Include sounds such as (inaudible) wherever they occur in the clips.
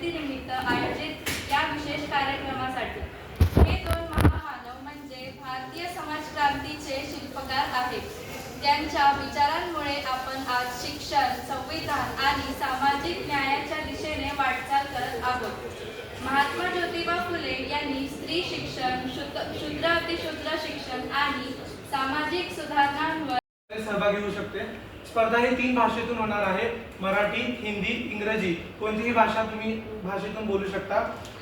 जयंतीनिमित्त आयोजित या विशेष कार्यक्रमासाठी हे दोन महामानव म्हणजे भारतीय समाजक्रांतीचे शिल्पकार आहेत. त्यांच्या विचारांमुळे आपण आज शिक्षण संविधान आणि सामाजिक न्यायाच्या दिशेने वाटचाल करत आहोत. महात्मा ज्योतिबा फुले यांनी स्त्री शिक्षण शुद्ध शूद्र अतिशूद्र शिक्षण आणि सामाजिक सुधारणांवर सहभागी होऊ शकते. स्पर्धा ही तीन भाषेतून होणार आहे. मराठी हिंदी इंग्रजी. कोणतीही भाषा तुम्ही भाषेतून बोलू शकता.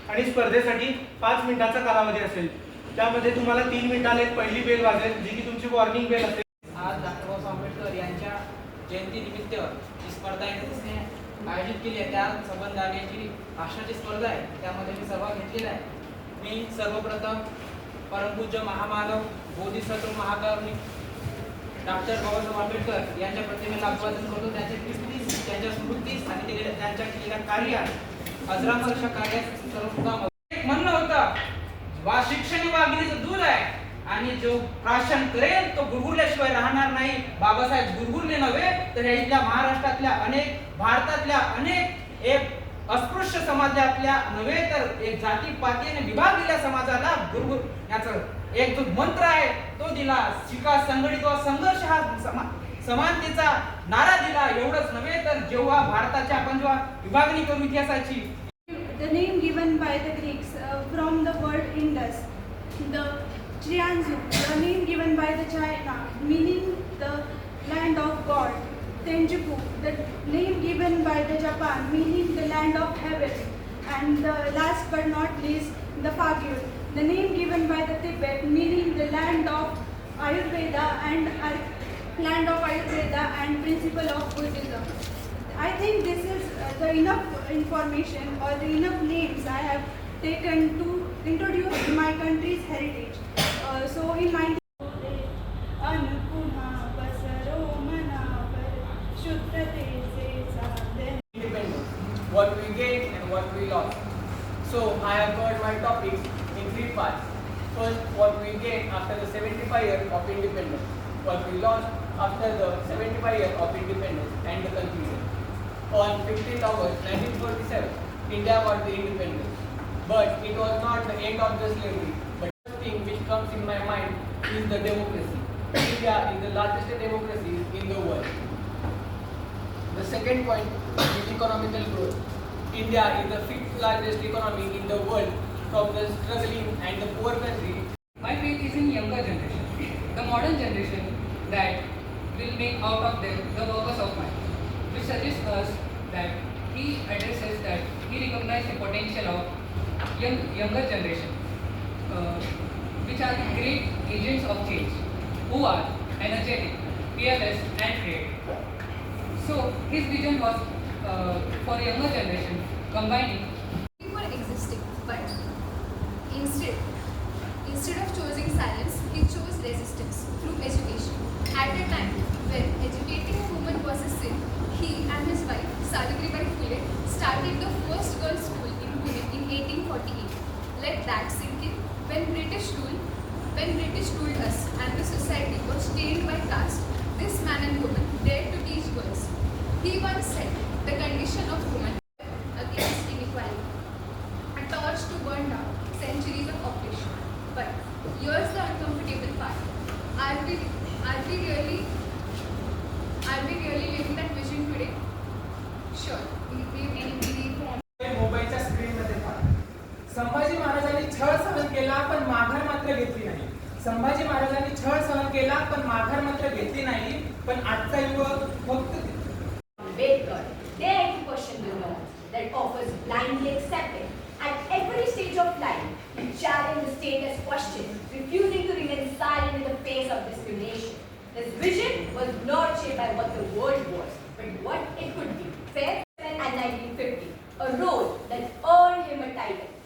आणि स्पर्धेसाठी पाच मिनिटाचा कालावधी असेल. त्यामध्ये तुम्हाला तीन मिनिटाला एक पहिली बेल वाजेल जी की तुमची वॉर्निंग बेल असेल. आज डॉक्टर आंबेडकर यांच्या जयंतीनिमित्त जी स्पर्धा आहे आयोजित केली आहे त्या संबंधाने जी भाषणाची स्पर्धा आहे. त्यामध्ये मी सहभाग घेतलेला आहे. मी सर्वप्रथम परमपूज्य महामानव बोधिसत्व महाकारुणिक डॉक्टर बाबासाहेब आंबेडकर यांच्या प्रतिमेला अभिवादन करतो. त्यांचे कीर्तीस त्यांच्या स्मृतीस आणि त्यांच्या केलेल्या कार्यात अजरामर कार्यात सर्वप्रथम एक म्हणणं होतं वा शिक्षण वागणीचं दूर आहे. आणि जो प्राशन करेल तो गुरगुरल्याशिवाय राहणार नाही. बाबासाहेब गुरगुरले नव्हे तर या इथल्या महाराष्ट्रातल्या अनेक भारतातल्या अनेक एक अस्पृश्य समाजातल्या नव्हे तर एक जाती पातीने विभागलेल्या समाजाला गुरगुर याचं एक जो मंत्र आहे तो दिला शिका संघटित व संघर्ष हा समानतेचा नारा दिला. एवढंच नव्हे तर जेव्हा भारताच्या आपण जेव्हा विभागणी करू इतिहासाची. The name given by the Greeks from the world Indus the Tianzhu the name given by the China meaning the land of God Tenjiku the name given by the Japan meaning the land of heaven and the last but not least the Fagyur, the name given by the Tibet, meaning the land of Ayurveda and Ar- land of Ayurveda and principle of Buddhism. I think this is uh, the enough information or the enough names I have taken to introduce my country's heritage. Uh, so in 19 So I have got my topics in three parts. First, what we gained after the 75 years of independence, what we lost after the 75 years of independence, and the conclusion. On 15th August 1947, India got the independence. But it was not the end of the slavery. But the thing which comes in my mind is the democracy. India is the largest democracy in the world. The second point is economical growth. India is the fifth largest economy in the world from the struggling and the poor country. My faith is in younger generation, the modern generation that will make out of them the workers of mind, which suggests us that he addresses that he recognizes the potential of young, younger generation, uh, which are great agents of change, who are energetic, fearless and creative. So his vision was uh, for younger generation combining We existing, but instead, instead of choosing silence, he chose resistance through education. At a time when educating a woman was a sin, he and his wife, Savitribai Phule, started the first girls' school in Pune in 1848. Let that sink in. When British rule, when British ruled us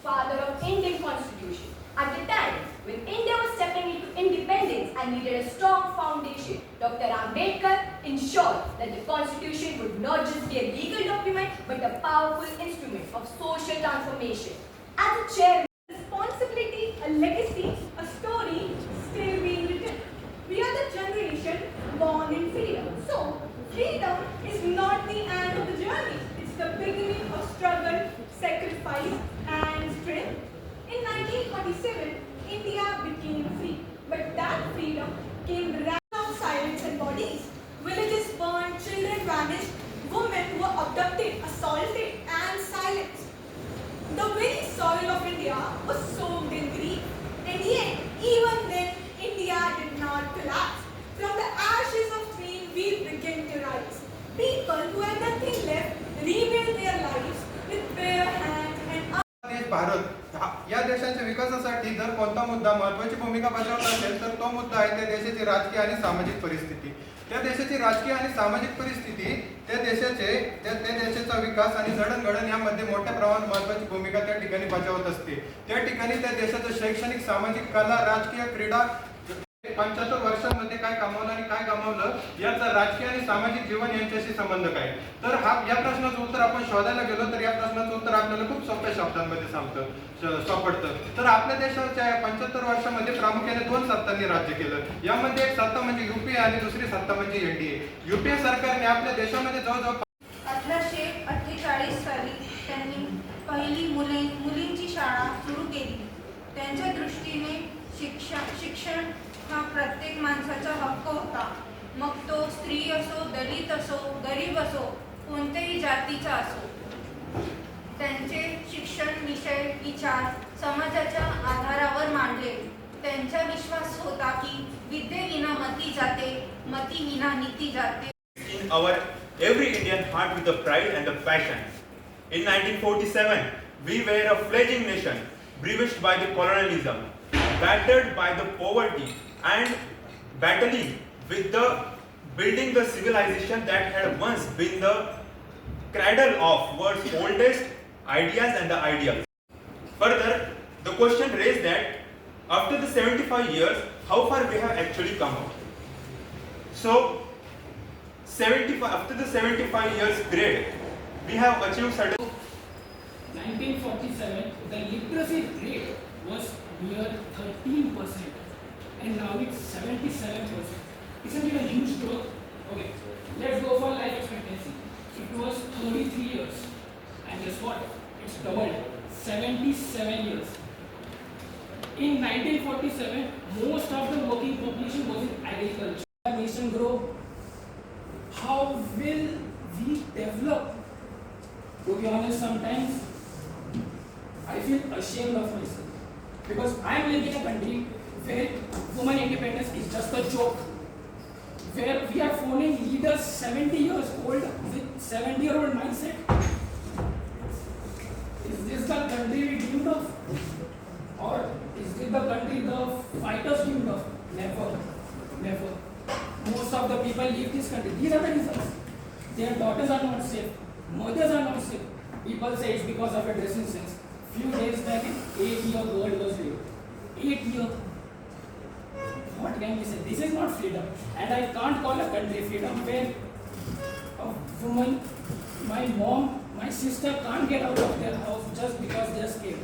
Father of Indian Constitution. At the time, when India was stepping into independence and needed a strong foundation, Dr. Ambedkar ensured that the constitution would not just be a legal document but a powerful instrument of social transformation. As a chairman, we began to rise. People who have nothing left rebuild their lives with bare hands and देश भारत या देशाच्या विकासासाठी जर कोणता मुद्दा महत्वाची भूमिका बजावत असेल तर तो मुद्दा आहे त्या देशाची राजकीय आणि सामाजिक परिस्थिती त्या देशाची राजकीय आणि सामाजिक परिस्थिती त्या देशाचे त्या त्या देशाचा विकास आणि जडणघडण यामध्ये मोठ्या प्रमाणात महत्वाची भूमिका त्या ठिकाणी बजावत असते त्या ठिकाणी त्या देशाचं शैक्षणिक सामाजिक कला राजकीय क्रीडा पंच्याहत्तर वर्षांमध्ये काय कमावलं आणि काय गमावलं याचा राजकीय आणि सामाजिक जीवन यांच्याशी संबंध काय? तर हा या प्रश्नाचं उत्तर आपण शोधायला गेलो तर या प्रश्नाचं उत्तर आपल्याला खूप सोप्या शब्दांमध्ये सांगतं सापडतं. तर आपल्या देशाच्या या पंच्याहत्तर वर्षामध्ये प्रामुख्याने दोन सत्तांनी राज्य केलं. यामध्ये एक सत्ता म्हणजे युपीए आणि दुसरी सत्ता म्हणजे एनडीए युपीए सरकारने आपल्या देशामध्ये जवळजवळ अठराशे अठ्ठेचाळीस साली त्यांनी पहिली मुले मुलींची शाळा सुरू केली. त्यांच्या दृष्टीने शिक्षण शिक्षण हा प्रत्येक माणसाचा हक्क होता मग तो स्त्री असो दलित असो गरीब असो कोणत्याही जातीचा असो त्यांचे शिक्षण विषय विचार समाजाच्या आधारावर मांडले त्यांचा विश्वास होता की विद्येविना मती जाते मतीविना नीती जाते in our every Indian heart with the pride and the passion. In 1947, we were a fledgling nation, brevished by the colonialism, battered by the poverty, and battling with the building the civilization that had once been the cradle of world's oldest ideas and the ideals. Further, the question raised that after the 75 years, how far we have actually come out. So, 75 after the 75 years period, we have achieved certain 1947, the literacy rate was near 13%, and now it's 77%. Isn't it a huge growth? Okay, let's go for life expectancy. It was 33 years, and guess what? It's doubled, 77 years. In 1947, most of the working population was in agriculture. Nation grow. How will we develop? To be honest, sometimes I feel ashamed of myself because I am living in a country where woman independence is just a joke. Where we are following leaders 70 years old with 70 year old mindset. Is this the country we dreamed of? Or is this the country the fighters dreamed of? Never. Never. Most of the people leave this country. These are the reasons. Their daughters are not safe. Mothers are not safe. People say it's because of a dressing sense. Few days back, an eight-year girl was raped. Eight year. What can we say? This is not freedom. And I can't call a country freedom where oh, a woman, my mom, my sister can't get out of their house just because they're scared.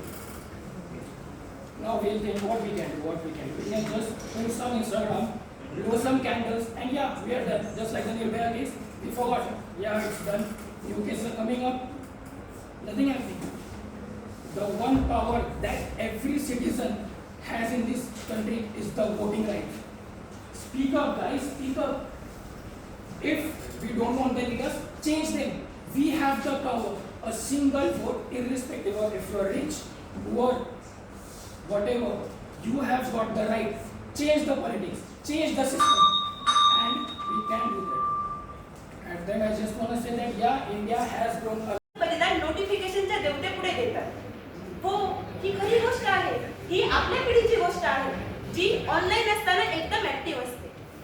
Now we'll think what we can do, what we can do. We can just post some Instagram, blow some candles, and yeah, we are done. Just like the Nirbhaya case, we forgot. Yeah, it's done. New cases are coming up. Nothing happening. The one power that every citizen has in this country is the voting right. Speak up, guys, speak up. If we don't want the leaders, change them. We have the power. A single vote, irrespective of if you are rich, poor, whatever, you have got the right. Change the politics, change the system, and we can do that. And then I just want to say that yeah, India has grown a बलिदान नोटिफिकेशनच्या देवते पुढे देतात हो ही खरी गोष्ट आहे ही आपल्या पिढीची गोष्ट आहे जी ऑनलाईन असताना एकदम ऍक्टिव्ह असते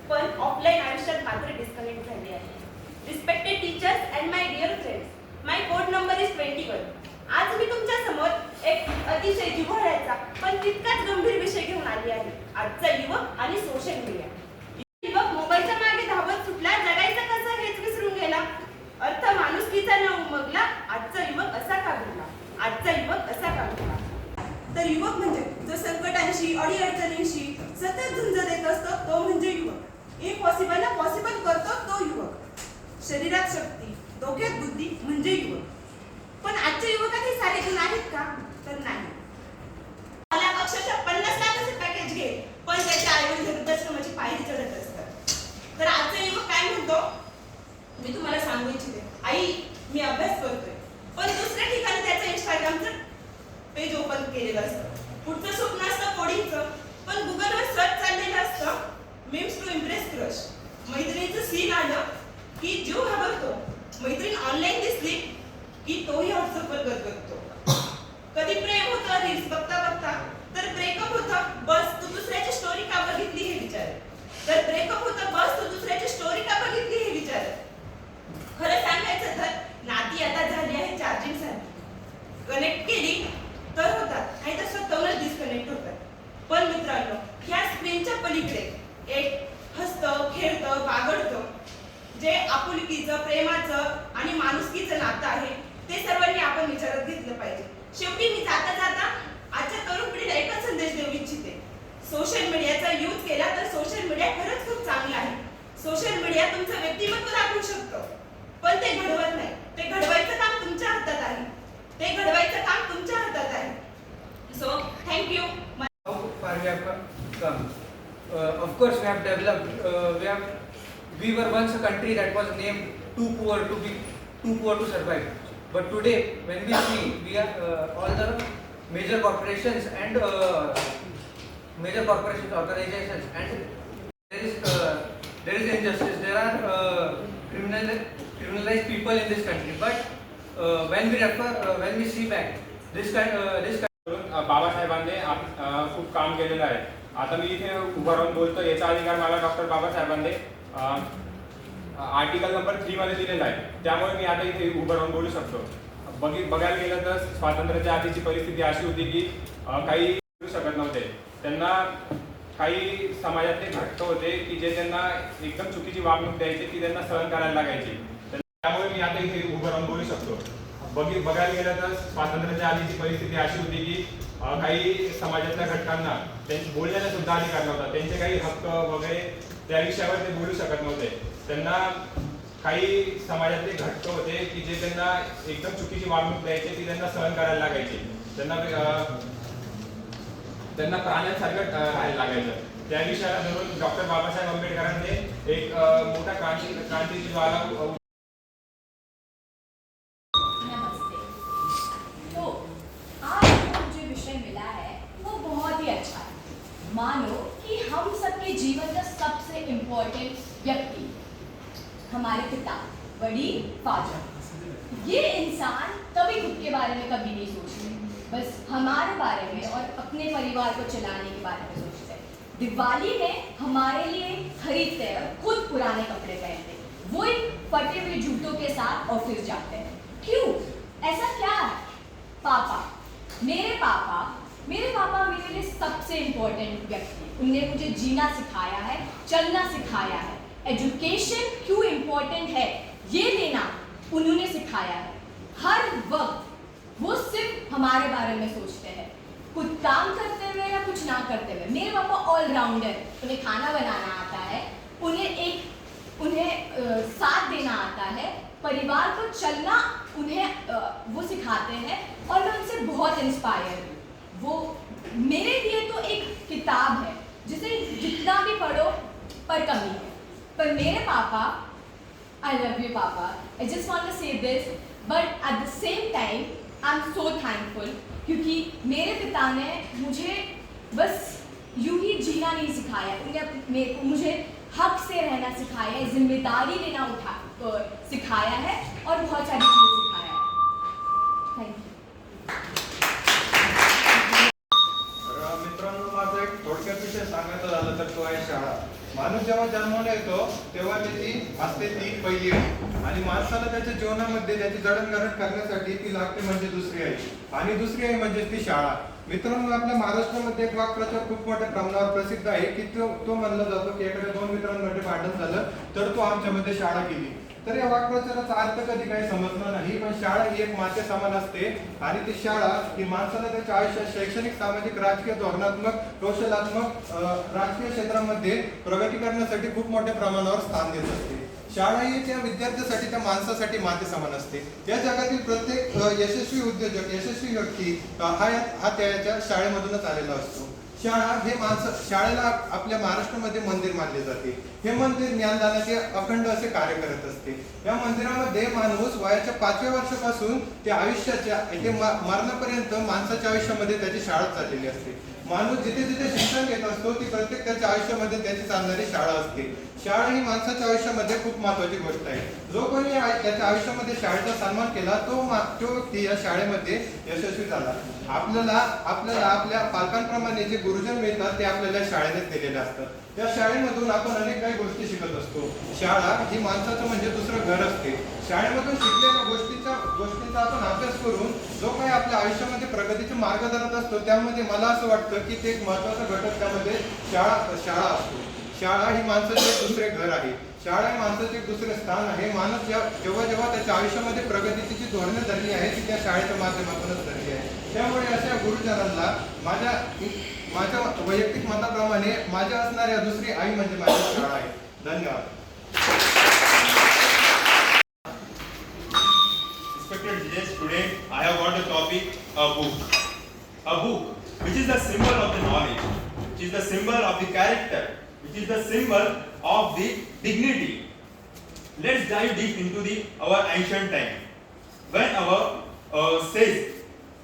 पण ऑफलाईन आयुष्यात मात्र डिस्कनेक्ट झाली आहे. Respected teachers and my dear friends my code number is twenty one आज मी तुमच्यासमोर एक अतिशय जिव्हाळ्याचा पण तितकाच गंभीर विषय घेऊन आली आहे. आजचा युवक आणि सोशल मीडिया युवक मोबाईलच्या मागे धावत सुटला जगायचं कसं हेच विसरून गेला. अर्थ माणुसकीचा न उमगला आजचा युवक असा का घडला? आजचा युवक असा का घडला? तर युवक म्हणजे जो संकटांशी अडीअडचणींशी सतत झुंज देत असतो तो म्हणजे युवक. इम्पॉसिबलला पॉसिबल करतो तो युवक. शरीरात शक्ती डोक्यात बुद्धी म्हणजे युवक. पण आजच्या युवकात हे सारे गुण आहेत का? तर नाही. मला पक्षाच्या पन्नास लाखाचे पॅकेज घे. पण त्याच्या आईवडील वृद्धाश्रमाची पायरी चढत असतात. तर आजचा युवक काय म्हणतो? मी तुम्हाला सांगू इच्छिते. आई मी अभ्यास करतोय. पण दुसऱ्या ठिकाणी त्याचं इंस्टाग्रामचं पेज ओपन केलेलं असतं. पुढचं स्वप्न असतं कोडिंगचं पण गुगलवर सर्च चालले मीम्स टू इम्प्रेस क्रश. मैत्रिणीचं सीन आलं की जीव घाबरतो. मैत्रीण ऑनलाईन दिसली की तोही व्हॉट्सअपवर करतो. कधी प्रेम होतं रील्स बघता बघता. तर ब्रेकअप होतं बस तू दुसऱ्याची स्टोरी का बघितली हे विचार. तर ब्रेकअप होतं बस तू दुसऱ्याची स्टोरी का बघितली हे विचार. खरं सांगायचं तर नाती आता झाली आहे चार्जिंग सारखी. कनेक्ट केली तर होतात. नाही तर स्वतःवरच डिस्कनेक्ट होतात. पण मित्रांनो ह्या स्क्रीनच्या पलीकडे एक हसतं खेळतं बागडतं जे आपुलकीचं प्रेमाचं आणि माणुसकीचं नातं आहे ते सर्वांनी आपण विचारात घेतलं पाहिजे. शेवटी मी जाता जाता आजच्या तरुण पिढीला एकच संदेश देऊ इच्छिते. सोशल मीडियाचा यूज केला तर सोशल मीडिया खरंच खूप चांगला आहे. सोशल मीडिया तुमचं व्यक्तिमत्व दाखवू शकतं. पण ते घडवत नाही. ते घडवायचं काम तुमच्या हातात आहे. ते घडवायचं काम तुमच्या हातात आहे. So thank you of course we have have we have we were once a country that was named too poor to be too poor to survive. But today, when we see, we are uh, all the major corporations and uh, major corporations, organizations, and there is uh, there is injustice. There are uh, criminal criminalized people in this country. But uh, when we refer, uh, when we see back, this kind, uh, this. Kind बाबासाहेबांनी खूप काम केलेलं आहे आता मी इथे उभं राहून बोलतो याचा अधिकार मला डॉक्टर बाबासाहेबांनी आर्टिकल नंबर थ्री मध्ये दिलेला आहे. त्यामुळे मी आता इथे उभं राहून बोलू शकतो. बघी बघायला गेलं तर स्वातंत्र्याच्या आधीची परिस्थिती अशी होती की काही शकत नव्हते. त्यांना काही समाजातले घटक होते की जे त्यांना एकदम चुकीची वागणूक द्यायची ती त्यांना सहन करायला लागायची. त्यामुळे मी आता इथे उभं राहून बोलू शकतो. बघी बघायला गेलं तर स्वातंत्र्याच्या आधीची परिस्थिती अशी होती की काही समाजातल्या घटकांना त्यांची बोलण्याचा सुद्धा अधिकार नव्हता. त्यांचे काही हक्क वगैरे त्या विषयावर ते बोलू शकत नव्हते. त्यांना काही समाजातले घटक होते की जे त्यांना एकदम चुकीची वागणूक द्यायची ती त्यांना सहन करायला लागायची. त्यांना त्यांना प्राण्यांसारखं राहायला लागायचं. त्या विषयाला धरून डॉक्टर बाबासाहेब आंबेडकरांनी एक मोठा क्रांती क्रांतीची ज्वाला फादर ये इंसान कभी खुद के बारे में कभी नहीं सोचते। बस हमारे बारे में और अपने परिवार को चलाने के बारे में सोचते हैं। दिवाली में हमारे लिए खरीदते हैं और खुद पुराने कपड़े पहनते हैं। वो एक फटे हुए जूतों के साथ ऑफ़िस जाते हैं। क्यों? ऐसा क्या है? पापा। मेरे पापा मेरे पापा मेरे लिए सबसे इम्पोर्टेंट व्यक्ति उनने मुझे जीना सिखाया है, चलना सिखाया है। एजुकेशन क्यों इम्पोर्टेंट है? ये लेना उन्होंने सिखाया है। हर वक्त वो सिर्फ़ हमारे बारे में सोचते हैं। कुछ काम करते हुए या कुछ ना करते हुए। मेरे पापा ऑलराउंडर उन्हें खाना बनाना आता है, उन्हें एक, उन्हें साथ देना आता है। परिवार को चलना उन्हें वो सिखाते हैं और मैं उनसे बहुत इंस्पायर हूँ। वो मेरे लिए तो एक किताब है, जिसे जितना भी पढ़ो पर कमी है। पर मेरे पापा I love you papa I just want to say this but at the same time I am so thankful क्योंकि मेरे पिता ने मुझे बस यूं ही जीना नहीं सिखाया। उन्हें अप- मेरे को मुझे हक से रहना सिखाया है जिम्मेदारी लेना उठा अ, सिखाया है और बहुत सारी चीज़ें सिखाया है थैंक यू तर मित्रांनो माझा एक थोडक्यात विषय सांगायचा झालं तर तो आहे शाळा माणूस जेव्हा जन्माला येतो तेव्हा त्याची असते ती पहिली आई आणि माणसाला त्याच्या जीवनामध्ये त्याची जडणघडण करण्यासाठी ती लागते म्हणजे दुसरी आई. आणि दुसरी आई म्हणजे ती शाळा. मित्रांनो आपल्या महाराष्ट्रामध्ये एक वाक्प्रचार खूप मोठ्या प्रमाणावर प्रसिद्ध आहे की तो तो म्हणला जातो की एखाद्या दोन मित्रांमध्ये भांडण झालं तर तो आमच्यामध्ये शाळा केली. तर या वाक्प्रचाराचा अर्थ कधी काही समजणार नाही पण शाळा ही एक माते समान असते. आणि ती शाळा ही माणसाला त्याच्या आयुष्यात शैक्षणिक सामाजिक राजकीय धोरणात्मक कौशलात्मक राजकीय क्षेत्रामध्ये प्रगती करण्यासाठी खूप मोठ्या प्रमाणावर स्थान देत असते. शाळा ही त्या विद्यार्थ्यासाठी त्या माणसासाठी माते समान असते. या जगातील प्रत्येक यशस्वी उद्योजक यशस्वी व्यक्ती हा या- हा त्याच्या शाळेमधूनच आलेला असतो. शाळा हे माणसं शाळेला आपल्या महाराष्ट्रामध्ये मंदिर मानले जाते. हे मंदिर ज्ञानदानाचे अखंड असे कार्य करत असते. या मंदिरामध्ये माणूस वयाच्या पाचव्या वर्षापासून ते आयुष्याच्या म्हणजे ते मरणापर्यंत माणसाच्या आयुष्यामध्ये त्याची शाळा चाललेली असते. माणूस जिथे जिथे शिक्षण घेत असतो ती प्रत्येक त्याच्या आयुष्यामध्ये त्याची चालणारी शाळा असते. शाळा ही माणसाच्या आयुष्यामध्ये खूप महत्वाची गोष्ट आहे. जो कोणी त्याच्या आयुष्यामध्ये शाळेचा सन्मान केला तो तो व्यक्ती या शाळेमध्ये यशस्वी झाला. आपल्याला आपल्याला आपल्या पालकांप्रमाणे जे गुरुजन मिळतात ते आपल्याला शाळेनेच दिलेले असतात. या शाळेमधून आपण अनेक काही गोष्टी शिकत असतो. शाळा ही माणसाचं म्हणजे दुसरं घर असते. शाळेमधून शिकलेल्या गोष्टीचा गोष्टींचा आपण अभ्यास करून जो काही आपल्या आयुष्यामध्ये प्रगतीचे मार्ग धरत असतो त्यामध्ये मला असं वाटतं की ते एक महत्त्वाचा घटक त्यामध्ये शाळा शाळा असतो. शाळा ही माणसाचे एक दुसरे घर आहे. शाळा हे माणसाचे एक दुसरे स्थान आहे. माणूस जेव्हा जेव्हा जेव्हा त्याच्या आयुष्यामध्ये प्रगतीची जी धोरणे धरली आहे ती त्या शाळेच्या माध्यमातूनच धरली आहे त्यामुळे अशा गुरुजनांना माझ्या माझ्या वैयक्तिक मताप्रमाणे माझ्या असणाऱ्या दुसरी आई म्हणजे माझी शाळा आहे. धन्यवाद. Today I have got the topic a book. A book which is the symbol of the knowledge, which is the symbol of the character, which is the symbol of the dignity. Let's dive deep into the our ancient time. When our uh,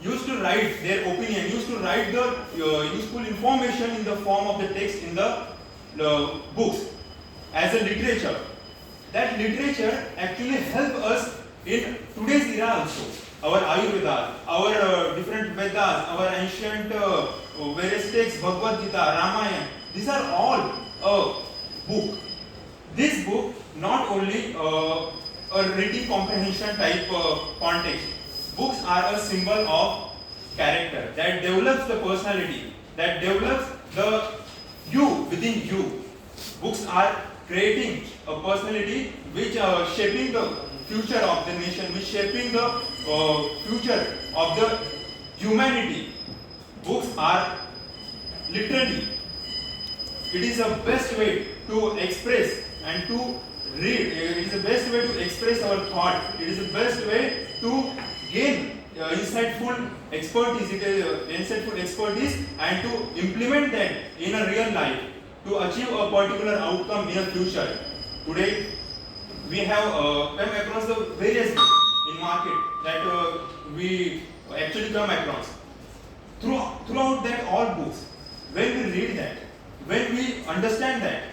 used to write their opinion, used to write the uh, useful information in the form of the text in the uh, books as a literature. That literature actually help us in today's era also. Our Ayurveda, our uh, different Vedas, our ancient uh, uh, various texts, Bhagavad Gita, Ramayana, these are all a book. This book not only uh, a reading comprehension type uh, context. Books are a symbol of character that develops the personality, that develops the you within you. Books are creating a personality which uh, shaping the future of the nation, which shaping the uh, future of the humanity. Books are literally it is the best way to express and to read. It is the best way to express our thought. It is the best way to gain uh, insightful expertise. It is uh, insightful expertise and to implement that in a real life to achieve a particular outcome in a future. Today, we have uh, come across the various in market that uh, we actually come across. Throughout, throughout that all books, when we read that, when we understand that,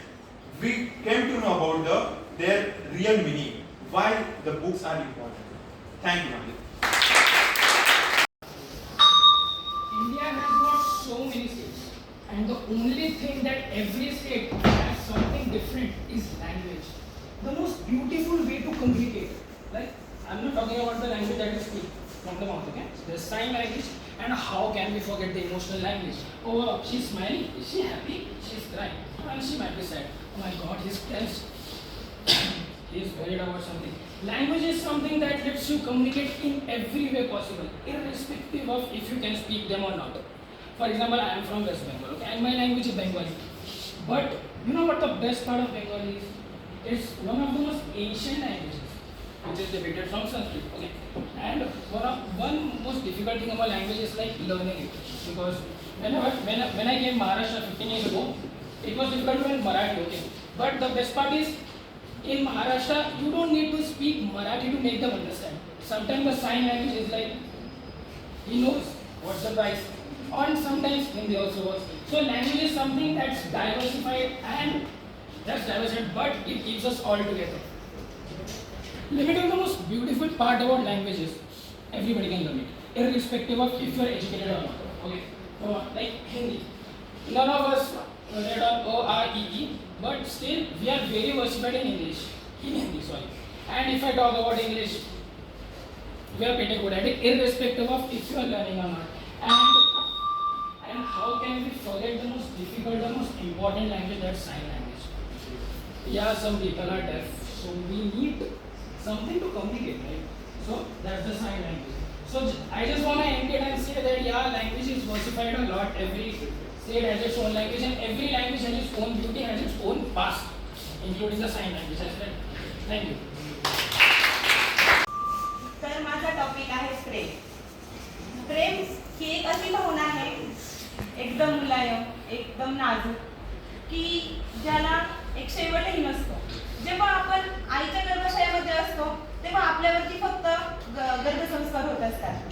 we came to know about the their real meaning, why the books are important. Thank you. India has got so many states, and the only thing that every state has something different is language. The most beautiful way to communicate. Like, I'm not talking about the language that you speak from the mouth, okay? There's sign language, and how can we forget the emotional language? Oh, she's smiling. Is she happy? She's crying. And she might be sad. Oh my God, he's tense. (coughs) he is worried about something. Language is something that lets you communicate in every way possible, irrespective of if you can speak them or not. For example, I am from West Bengal, okay, and my language is Bengali. But you know what the best part of Bengali is? It's one of the most ancient languages, which is debated from Sanskrit. Okay, and one of one most difficult thing about language is like learning it, because whenever when I, when I came Maharashtra 15 years ago, it was difficult to learn Marathi. Okay, but the best part is in Maharashtra, you don't need to speak Marathi to make them understand. Sometimes the sign language is like, he knows what's the price. And sometimes Hindi also works. So language is something that's diversified and that's diversified, but it keeps us all together. Tell the most beautiful part about languages. everybody can learn it, irrespective of if you are educated or not. Okay, uh, like Hindi. None of us read on O R E E, but still we are very versatile in English. In Hindi, sorry. And if I talk about English, we are pretty good at it, irrespective of if you are learning or not. And and how can we forget the most difficult, the most important language that's sign language? Yeah, some people are deaf, so we need something to communicate, right? So that's the sign language. So I just want to end it and say that yeah, language is versified a lot. Every state has its own language, and every language has its own beauty, has its own past, including the sign language as well. Thank you. तर माझा topic आहे प्रेम प्रेम ही एक अशी भावना आहे एकदम मुलायम एकदम नाजूक की ज्याला एक शेवटही नसतो. जेव्हा आपण आईच्या गर्भाशयामध्ये असतो तेव्हा आपल्यावरती फक्त ग- गर्भसंस्कार होत असतात.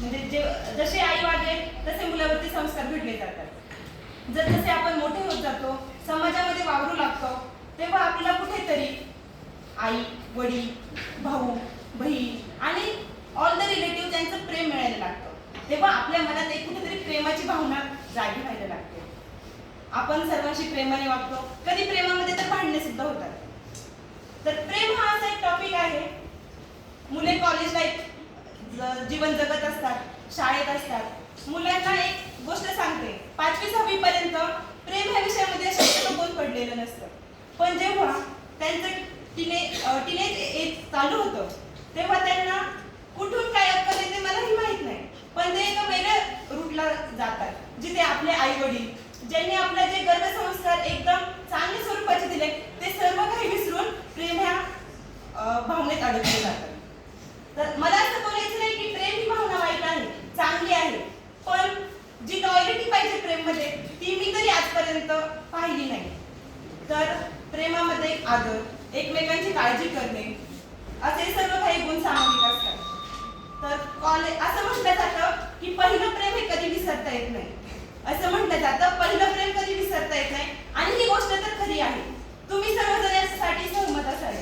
म्हणजे जे जसे आई वागेल तसे मुलावरती संस्कार घडले जातात. जर जसे आपण मोठे होत जातो समाजामध्ये वावरू लागतो तेव्हा आपल्याला कुठेतरी आई वडील भाऊ बहीण आणि ऑल द रिलेटिव्ह त्यांचं प्रेम मिळायला लागतं. तेव्हा आपल्या मनात एक कुठेतरी प्रेमाची भावना जागी व्हायला लागते. आपण सर्वांशी प्रेमाने वागतो. कधी प्रेमामध्ये तर भांडणे सुद्धा होतात. तर प्रेम हा असा एक टॉपिक आहे. मुले कॉलेज लाईफ जीवन जगत असतात शाळेत असतात. मुलांना एक गोष्ट सांगते. पाचवी सहावी पर्यंत प्रेम ह्या विषयामध्ये शक्यतो कोण पडलेलं नसतं. पण जेव्हा त्यांचं टिने टिनेज एज चालू होतं तेव्हा त्यांना कुठून काय अक्कल येते मलाही माहीत नाही. पण ते एका वेगळ्या रूटला जातात जिथे आपले आई वडील ज्यांनी आपल्या जे गर्भसंस्कार एकदम चांगल्या स्वरूपाचे दिले ते सर्व काही विसरून प्रेम ह्या भावनेत अडकले जातात. तर मला असं बोलायचं नाही की प्रेम ही भावना वाईट आहे चांगली आहे. पण जी लॉयलिटी पाहिजे प्रेममध्ये ती मी तरी आजपर्यंत पाहिली नाही. तर प्रेमामध्ये आदर एकमेकांची काळजी करणे असे सर्व काही गुण सामाजिक असतात. तर कॉलेज असं म्हटलं जातं की पहिलं प्रेम हे कधी विसरता येत नाही. असं म्हटलं जातं पहिलं प्रेम कधी विसरता येत नाही. आणि ही गोष्ट तर खरी आहे. तुम्ही सर्वजण यासाठी सहमत असाल.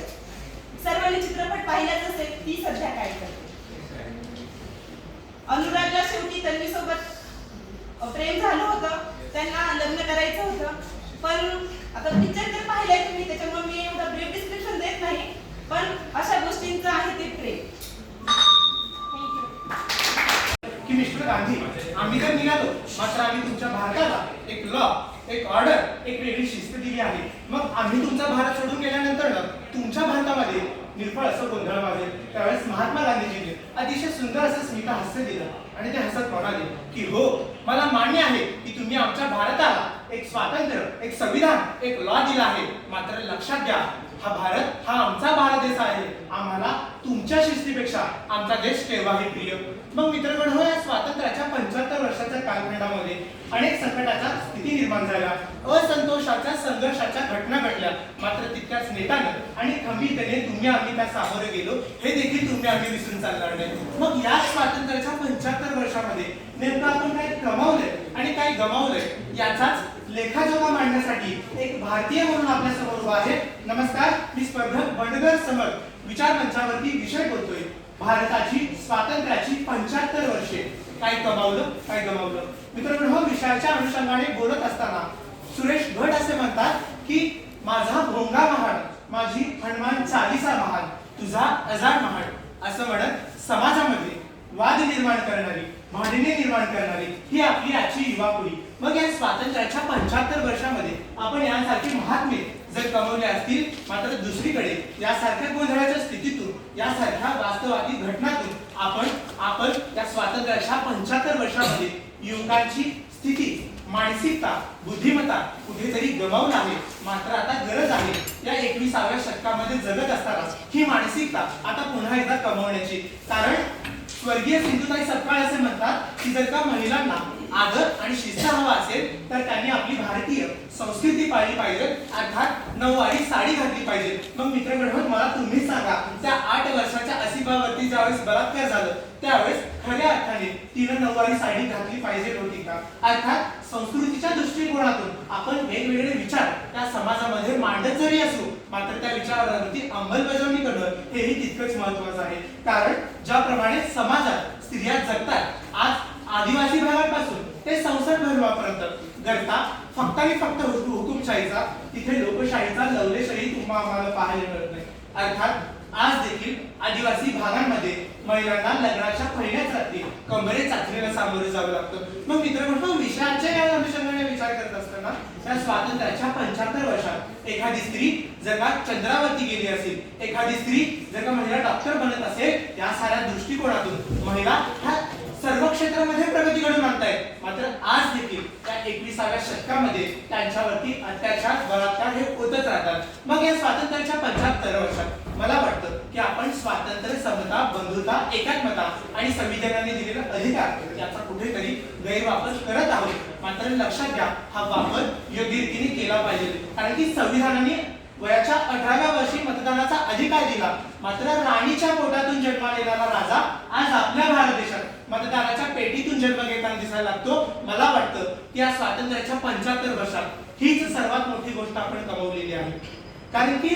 सर्वांनी चित्रपट पाहिलाच असेल ती सध्या काय करते? अनुरागला शेवटी तन्वीसोबत प्रेम झालं होतं. त्यांना लग्न करायचं होतं. पण आता पिक्चर तर पाहिलाय तुम्ही त्याच्यामुळे मी एवढं ब्रीफ डिस्क्रिप्शन देत नाही. पण अशा गोष्टींचं आहे ते प्रेम थँक्यू की मिस्टर गांधी आम्ही तर निघालो मात्र आम्ही तुमच्या भारताला एक लॉ एक ऑर्डर एक वेगळी शिस्त दिली आहे. मग आम्ही तुमचा भारत सोडून गेल्यानंतर ना तुमच्या भारतामध्ये निर्फळ असं गोंधळ वाजेल. त्यावेळेस महात्मा गांधीजींनी अतिशय सुंदर असं स्मित हास्य दिलं आणि ते हसत म्हणाले की हो मला मान्य आहे की तुम्ही आमच्या भारताला एक स्वातंत्र्य एक संविधान एक लॉ दिला आहे. मात्र लक्षात घ्या हा भारत हा आमचा भारत देश आहे. आम्हाला तुमच्या शिस्तीपेक्षा आमचा देश केव्हाही प्रिय मग मित्रगण हो या स्वातंत्र्याच्या पंच्याहत्तर वर्षाच्या कालखंडामध्ये अनेक संकटाच्या स्थिती निर्माण झाल्या असंतोषाच्या संघर्षाच्या घटना घडल्या. मात्र तितक्याच नेटानं आणि खंबीरतेने तुम्ही आम्ही त्या सामोरे गेलो हे देखील तुम्ही आम्ही विसरून चालणार नाही. मग या स्वातंत्र्याच्या पंच्याहत्तर वर्षामध्ये नेमकं आपण काय कमावलंय आणि काय गमावलंय याचाच लेखाजोखा मांडण्यासाठी एक भारतीय म्हणून आपल्यासमोर उभा आहे. नमस्कार मी स्पर्धक बंडगर समर्थ विचार मंचावरती विषय बोलतोय. भारताची स्वातंत्र्याची पंच्याहत्तर वर्षे. काय कमावलं काय गमावलं? मित्रांनो हो, विषयाच्या अनुषंगाने बोलत असताना सुरेश भट असे म्हणतात की माझा भोंगा महाड माझी हनुमान चालीसा महान तुझा अजाड महाड असं म्हणत समाजामध्ये वाद निर्माण करणारी भांडणे निर्माण करणारी ही आपली आजची युवा पिढी. मग या स्वातंत्र्याच्या पंच्याहत्तर वर्षामध्ये आपण यासारखे महात्मे जर कमवले असतील मात्र दुसरीकडे यासारख्या गोंधळाच्या स्थितीतून यासारख्या वास्तवादी घटनातून आपण आपण या स्वातंत्र्याच्या पंच्याहत्तर वर्षामध्ये युवकांची स्थिती मानसिकता बुद्धिमत्ता कुठेतरी गमावून आहे. मात्र आता गरज आहे या एकविसाव्या शतकामध्ये जगत असताना ही मानसिकता आता पुन्हा एकदा कमवण्याची. कारण स्वर्गीय सिंधुताई सपकाळ असे म्हणतात की जर का महिलांना आदर आणि शिस्त हवा असेल तर त्यांनी आपली भारतीय संस्कृती पाळली पाहिजे. अर्थात नऊवारी साडी घातली पाहिजे. मग मित्रगण मला तुम्ही सांगा त्या आठ वर्षाच्या असिबावरती ज्यावेळेस बलात्कार झालं त्यावेळेस खऱ्या अर्थाने तिनं नऊवारी साडी घातली पाहिजे होती का? अर्थात संस्कृतीच्या दृष्टिकोनातून आपण वेगवेगळे विचार त्या समाजामध्ये मांडत जरी असू मात्र त्या विचारावरती अंमलबजावणी करणं हेही तितकंच महत्वाचं आहे. कारण ज्याप्रमाणे समाजात स्त्रिया जगतात आज आदिवासी भागापासून ते संसद भवनापर्यंत घडता फक्त आणि फक्त हुकू- हुकुमशाहीचा तिथे लोकशाहीचा लवलेशही तुम्हा आम्हाला पाहायला मिळत नाही. अर्थात आज देखील आदिवासी भागांमध्ये महिलांना लग्नाच्या पहिल्याच रात्री कमरे चाचणीला सामोरे जावं लागतं. मग मित्र विषयाच्या या अनुषंगाने विचार करत असताना त्या स्वातंत्र्याच्या पंच्याहत्तर वर्षात एखादी स्त्री जर का चंद्रावरती गेली असेल एखादी स्त्री जर का महिला डॉक्टर बनत असेल या साऱ्या दृष्टिकोनातून महिला ह्या सर्व क्षेत्रामध्ये प्रगती घडून आणतायत. मात्र आज देखील त्या एकविसाव्या शतकामध्ये त्यांच्यावरती अत्याचार बलात्कार हे होतच राहतात. मग या स्वातंत्र्याच्या पंच्याहत्तर वर्षात मला वाटतं की आपण स्वातंत्र्य समता बंधुता एकात्मता आणि संविधानाने दिलेला अधिकार याचा कुठेतरी गैरवापर करत आहोत. मात्र लक्षात घ्या हा वापर योग्य रीतीने केला पाहिजे. कारण की संविधानाने वयाच्या अठराव्या वर्षी मतदानाचा अधिकार दिला. मात्र राणीच्या पोटातून जन्मालेला राजा आज आपल्या भारत देशात मतदानाच्या पेटीतून जन्म घेताना दिसायला लागतो. मला वाटतं की या स्वातंत्र्याच्या पंच्याहत्तर वर्षात हीच सर्वात मोठी गोष्ट आपण कमवलेली आहे. कारण की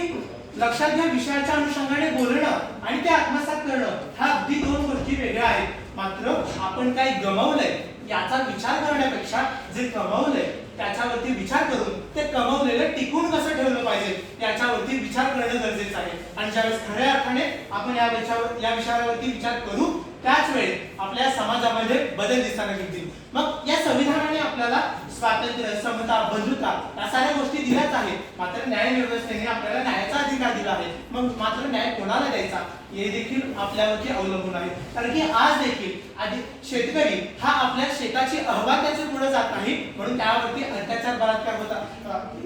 लक्षात घ्या विषयाच्या अनुषंगाने बोलणं आणि ते आत्मसात करणं ह्या अगदी दोन गोष्टी वेगळ्या आहेत. मात्र आपण काय गमावलंय याचा विचार करण्यापेक्षा जे कमावलंय त्याच्यावरती विचार करून ते कमवलेलं टिकून कसं ठेवलं पाहिजे याच्यावरती विचार करणं गरजेचं आहे. आणि ज्यावेळेस खऱ्या अर्थाने आपण या विषयावर या विषयावरती विचार करू त्याच वेळी आपल्या समाजामध्ये बदल दिसायला मिळतील मग या संविधानाने आपल्याला स्वातंत्र्य समता बंधुता या साऱ्या गोष्टी दिल्याच आहेत. मात्र न्याय व्यवस्थेने आपल्याला न्यायाचा अधिकार दिला आहे. मग मात्र न्याय कोणाला द्यायचा? हे देखील आपल्यावरती अवलंबून आहे. कारण की आज देखील आधी शेतकरी हा आपल्या शेताची अहवाल त्याचे पुढे जात नाही. म्हणून त्यावरती अत्याचार बलात्कार होता.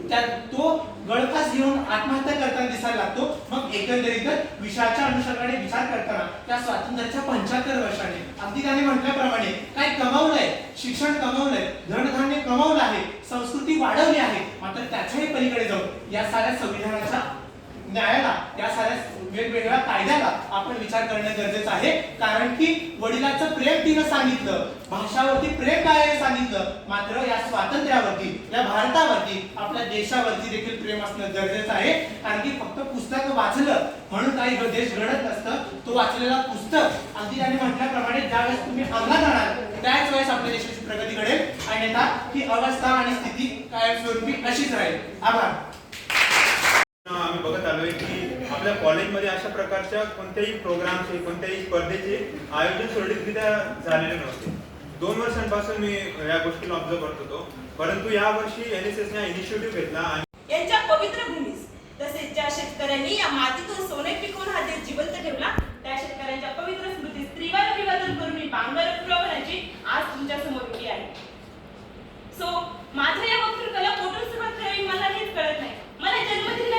त्या तो गळफास घेऊन आत्महत्या करताना दिसायला लागतो. मग एकंदरीतच विषयाच्या अनुषंगाने विचार करता त्या स्वातंत्र्याच्या पंच्याहत्तर वर्षाने. अगदी त्याने म्हटल्याप्रमाणे काय कमावलंय शिक्षण कमवलंय धनधान्य कमावलं आहे संस्कृती वाढवली आहे मात्र त्याच्याही पलीकडे जाऊन या साऱ्या संविधानाच्या न्यायाला या साऱ्या वेगवेगळ्या कायद्याला आपण विचार करणं गरजेचं आहे. कारण की वडिलाचं प्रेम तिनं सांगितलं भाषावरती प्रेम काय आहे सांगितलं मात्र या स्वातंत्र्यावरती या भारतावरती आपल्या देशावरती देखील प्रेम असणं गरजेचं आहे. कारण की फक्त पुस्तक वाचलं म्हणून काही देश घडत नसतं. तो वाचलेला पुस्तक अगदी त्याने म्हटल्याप्रमाणे ज्यावेळेस तुम्ही अंमलात जाणार त्याच वेळेस आपल्या देशाची प्रगती घडेल. आणि आता ही अवस्था आणि स्थिती कायमस्वरूपी अशीच राहील. आभार. आम्ही बघत आलोय की आपल्या कॉलेजमध्ये अशा प्रकारच्या कोणत्याही प्रोग्रामचे कोणत्याही स्पर्धेचे आयोजन सुरळीतरित्या झालेले नव्हते. दोन वर्षांपासून मी या गोष्टीला ऑब्झर्व करत होतो. परंतु या वर्षी एन एस एसने इनिशिएटिव्ह घेतला आणि यांच्या पवित्र भूमीस तसेच ज्या शेतकऱ्यांनी या मातीतून सोने पिकवून हा देश जिवंत ठेवला त्या शेतकऱ्यांच्या पवित्र स्मृतीस त्रिवार अभिवादन करून मी बांगर पुरवण्याची आज तुमच्यासमोर उभी आहे. सो माझ्या या वक्तृत्वाला कुठून सुरुवात करावी मला हेच कळत नाही. मला जन्मदिन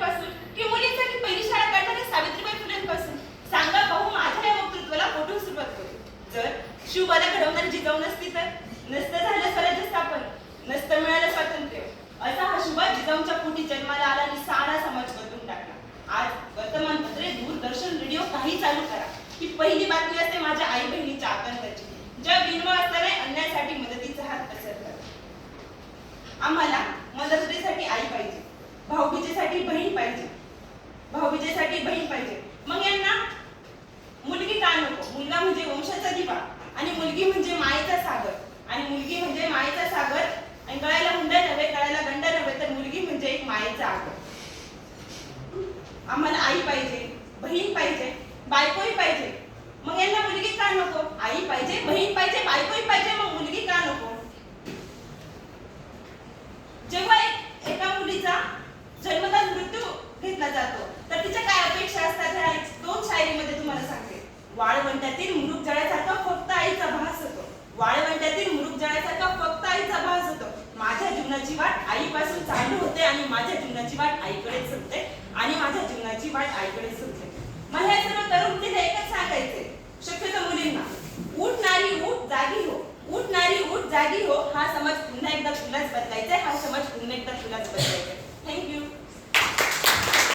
पासून की मुलींसाठी पहिली शाळा काढणाऱ्या सावित्रीबाई फुलेंपासून. सांगा भाऊ माझ्या या वक्तृत्वाला कुठून सुरुवात करू? जर शिवबाला घडवणारी जिजाऊ नसती तर? नसतं झालं स्वराज्य स्थापन नसतं मिळालं स्वातंत्र्य. असा हा शुभ जिजाऊच्या पोटी जन्माला आला आणि सारा समाज बदलून टाकला. आज वर्तमानपत्रे दूरदर्शन रेडिओ काही चालू करा. ही पहिली बातमी असते माझ्या आई बहिणीच्या आतंकाची. ज्या बिनवा असताना अन्यायासाठी मदतीचा हात पसरतात आम्हाला मदतीसाठी आई पाहिजे. भाऊबीजेसाठी बहीण पाहिजे. भाऊबीजेसाठी बहीण पाहिजे. मग यांना मुलगी का नको? मुलगा म्हणजे वंशाचा दिवा आणि मुलगी म्हणजे मायेचा सागर. आणि मुलगी म्हणजे मायेचा सागर आणि गळ्याला हुंडा नव्हे गळ्याला गंडा नव्हे तर मुलगी म्हणजे एक मायेचा आगर. आम्हाला आई पाहिजे बहीण पाहिजे बायकोही पाहिजे. मग यांना मुलगी का नको? आई पाहिजे बहीण पाहिजे बायकोही पाहिजे मग मुलगी का नको? जेव्हा एक एका मुलीचा जन्मदा मृत्यू घेतला जातो. तर तिच्या काय अपेक्षा असतात ह्या दोन शायरीमध्ये तुम्हाला सांगते. वाळवंटातील मृग जळ्यासारखा फक्त आईचा भास होतो. वाळवंटातील मृग जळ्यासारखा फक्त आईचा भास होतो. माझ्या जीवनाची वाट आईपासून चालू होते आणि माझ्या जीवनाची वाट आईकडे सुटते आणि माझ्या जीवनाची वाट आईकडे सुटते. मला हे सर्व तरुण पिढीला एकच सांगायचे. शक्यतो मुलींना उठ नारी उठ जागी हो. उठ नारी उठ जागी हो. हा समाज पुन्हा एकदा तुलाच बदलायचा हा समाज पुन्हा एकदा तुलाच बदलायचा थँक्यू